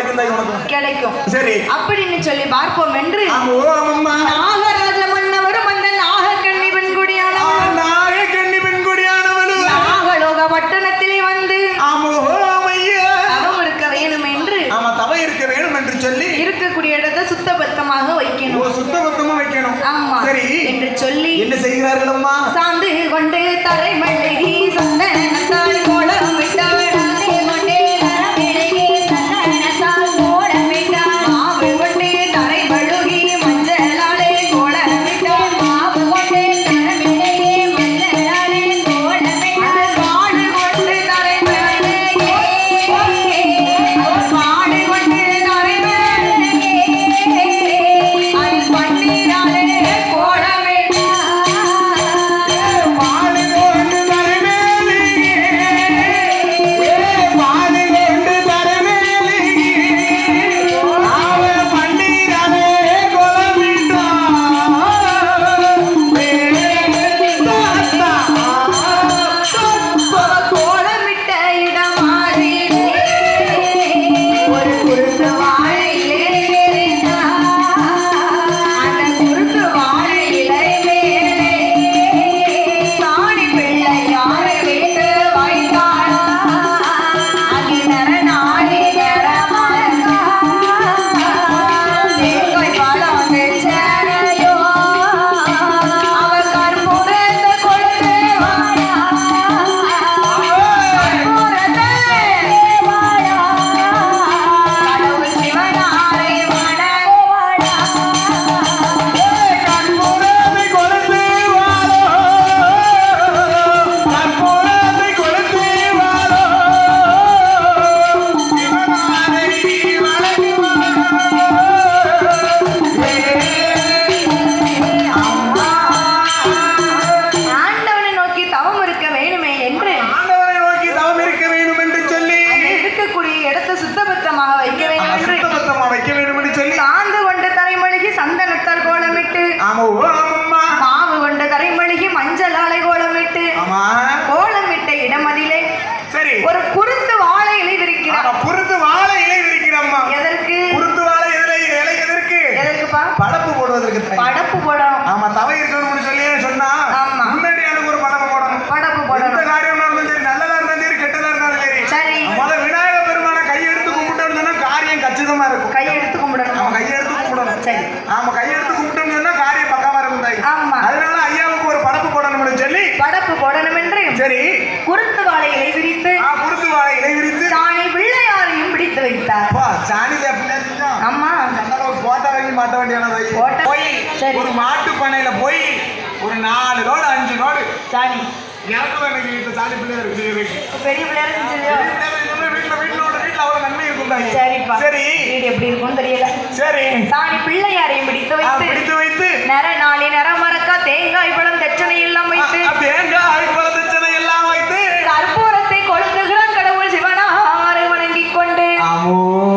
கிடைக்கும் கிடைக்கும். சரி. அப்படின்னு சொல்லி பார்ப்போம் என்று நாகர் சாணி சாப்பிட்டு ஆமா போட்டா வாங்கி மாட்ட வேண்டியான போய் ஒரு மாட்டு பண்ணையில போய் ஒரு நாலு லோடு அஞ்சு லோடு சாணி. எனக்கும் எனக்கு சாணி பிள்ளையார் பெரிய பிள்ளையார் வீட்டில் வீட்டில் உள்ள வீட்டில் அவ்வளோ நன்மை இருக்கும் சரி சரி. வீடு எப்படி இருக்கும்னு தெரியல. சரி. சாணி பிள்ளையாரையும் பிடித்து வைத்து பிடித்து வைத்து. நிற நாளை நிற மறக்கா தேங்காய் பழம் Oh.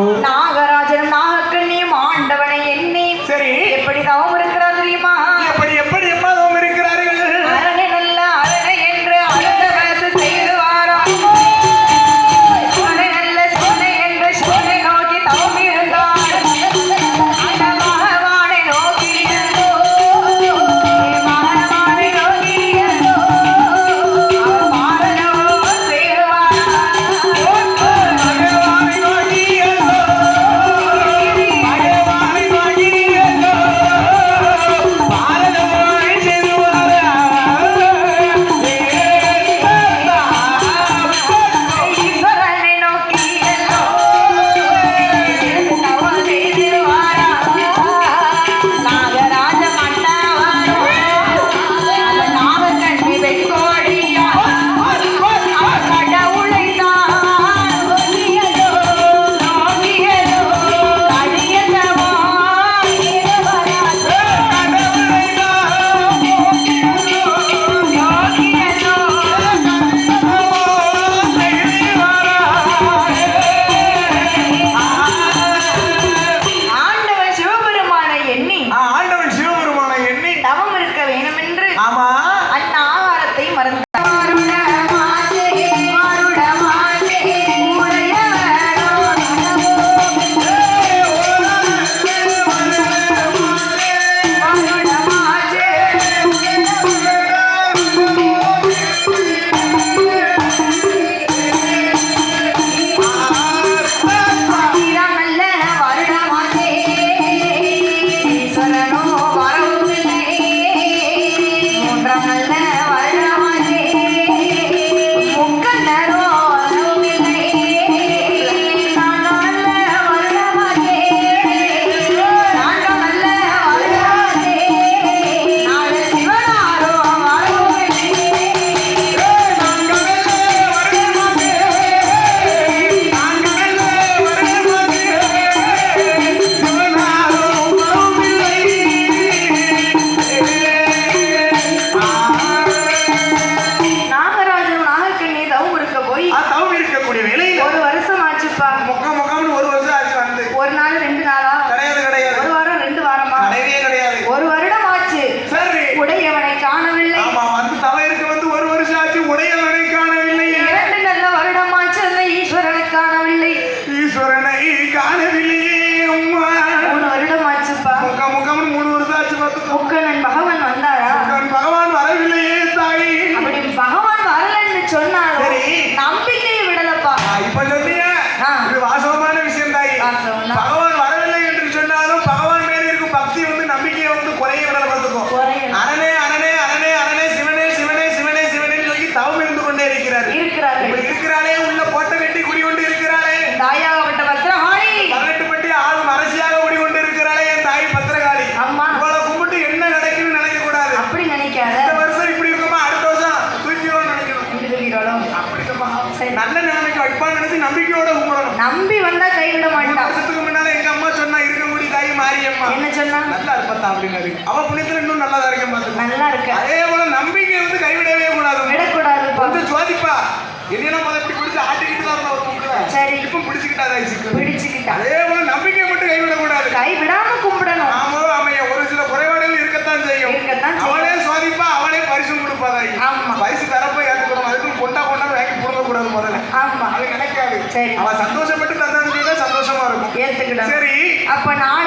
இருக்கிறாரு இருக்கிறார்கள் இப்ப இருக்கிறாளே உள்ள போட்ட கட்டி குடி கொண்டு இருக்கிறாளே. தாயாகப்பட்ட பத்திரகாளி. பதினெட்டு பட்டி ஆளும் அரசியாக குடி கொண்டு இருக்கிறாளே என் தாய் பத்திரகாளி. அம்மா. இவளை கும்பிட்டு என்ன நடக்குன்னு நினைக்க கூடாது அப்படி நினைக்காத. இந்த வருஷம் இப்படி இருக்குமா? அடுத்த வருஷம் தூக்கிடுவோம்னு நினைக்கணும். தூக்கிடுவாளோ? அப்படி. சரி. நல்ல நிலைமைக்கு வைப்பான்னு நினைச்சு நம்பிக்கையோட கும்பிடணும். நம்பி வந்தா கைவிட மூணு மாட்டான். வருஷத்துக்கு முன்னால எங்க அம்மா சொன்னா இருக்கக்கூடிய தாய் மாரியம்மா. என்ன சொன்னா? நல்லா இருப்பத்தா அப்படின்னாரு. அவ புண்ணியத்துல இன்னும் நல்லதா இருக்கேன் பாத்துக்கோ நல்லா இருக்க? அதே போல நம்பிக்கை வந்து கைவிடவே கூடாது. விடக்கூடாதுப்பா. வந்து சோதிப்பா என்னென்ன முதல்ல இப்படி பிடிச்சு ஆட்டிக்கிட்டு தான் இருந்தா ஒரு கும்பிடுவ சரி. இப்ப பிடிச்சுக்கிட்டா அதே போல நம்பிக்கை மட்டும் கைவிடக்கூடாது. கை விடாம கும்பிடணும். ஆமோ அமைய. ஒரு சில குறைபாடுகள் இருக்கத்தான் செய்யும். அவளே சோதிப்பா அவளே பரிசு கொடுப்பாதாய் ஆமா. பரிசு தரப்ப ஏற்றுக்கணும் அதுக்கும் கொண்டா கொண்டா வாங்கி கொடுக்க கூடாது முதல்ல. ஆமா. அது நினைக்காது. சரி. அவ சந்தோஷப்பட்டு தந்தான்னு சந்தோஷமா இருக்கும். ஏத்துக்கிடணும் சரி. அப்ப வருடமாக